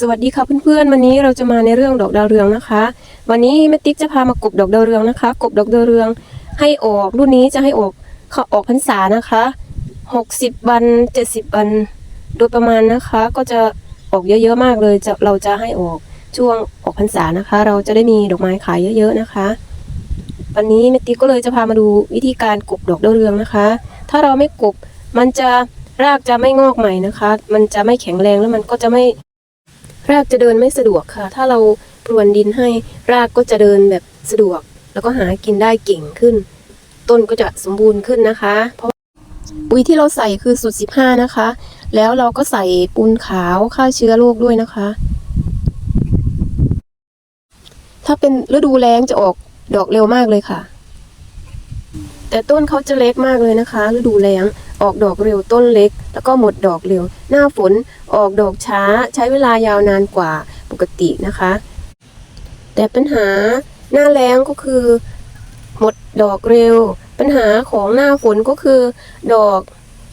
สวัสดีค่ะเพื่อนๆ วันนี้เราจะมาในเรื่องดอกดาวเรืองนะคะ วันนี้แม่ติ๊กจะพามากบดอกดาวเรืองนะคะ กบดอกดาวเรืองให้ออกรุ่นนี้จะให้ออกเขาออกพรรษานะคะ60วัน70วันโดยประมาณนะคะ ก็จะออกเยอะๆมากเลยจะเราจะให้ออกช่วงออกพรรษานะคะ เราจะได้มีดอกไม้ขายเยอะๆนะคะ วันนี้แม่ติ๊กก็เลยจะพามาดูวิธีการกบดอกดาวเรืองนะคะ ถ้าเราไม่กบมันจะรากจะไม่งอกใหม่นะคะ มันจะไม่แข็งแรงแล้วมันก็จะไม่ รากจะเดินไม่สะดวกค่ะ ถ้าเราพรวนดินให้รากก็จะเดินแบบสะดวก แล้วก็หากินได้เก่งขึ้น ต้นก็จะสมบูรณ์ขึ้นนะคะ เพราะปุ๋ยที่เราใส่คือสูตร15 นะคะ แล้วเราก็ใส่ปูนขาวฆ่าเชื้อโรคด้วยนะคะ ถ้าเป็นฤดูแล้งจะออกดอกเร็วมากเลยค่ะ แต่ต้นเขาจะเล็กมากเลยนะคะฤดูแล้งออกดอกเร็วต้นเล็ก แล้วก็หมดดอกเร็ว หน้าฝนออกดอกช้าใช้เวลายาวนานกว่าปกตินะคะ แต่ปัญหาหน้าแล้งก็คือ หมดดอกเร็ว ปัญหาของหน้าฝนก็คือ ดอก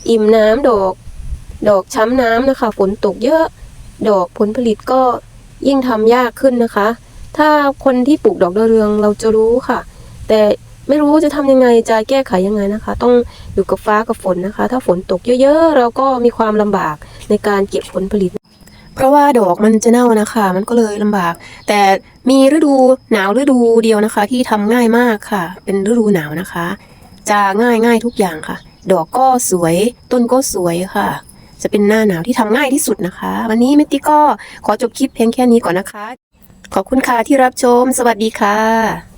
อิ่มน้ำดอก ดอกช้ำน้ำนะคะ ฝนตกเยอะดอกผลผลิตก็ยิ่งทำยากขึ้นนะคะ ถ้าคนที่ปลูกดอกดาวเรืองเราจะรู้ค่ะ แต่ ไม่รู้จะทำยังไงจะแก้ไขยังไงนะคะ ต้องอยู่กับฟ้ากับฝนนะคะ ถ้าฝนตกเยอะๆ เราก็มีความลำบากในการเก็บผลผลิต เพราะว่าดอกมันจะเน่านะคะ มันก็เลยลำบาก แต่มีฤดูหนาวฤดูเดียวนะคะ ที่ทำง่ายมากค่ะ เป็นฤดูหนาวนะคะ จะง่ายง่ายทุกอย่างค่ะ ดอกก็สวย ต้นก็สวยค่ะ จะเป็นหน้าหนาวที่ทำง่ายที่สุดนะคะ วันนี้เมตติก็ขอจบคลิปเพียงแค่นี้ก่อนนะคะ ขอบคุณค่ะที่รับชม สวัสดีค่ะ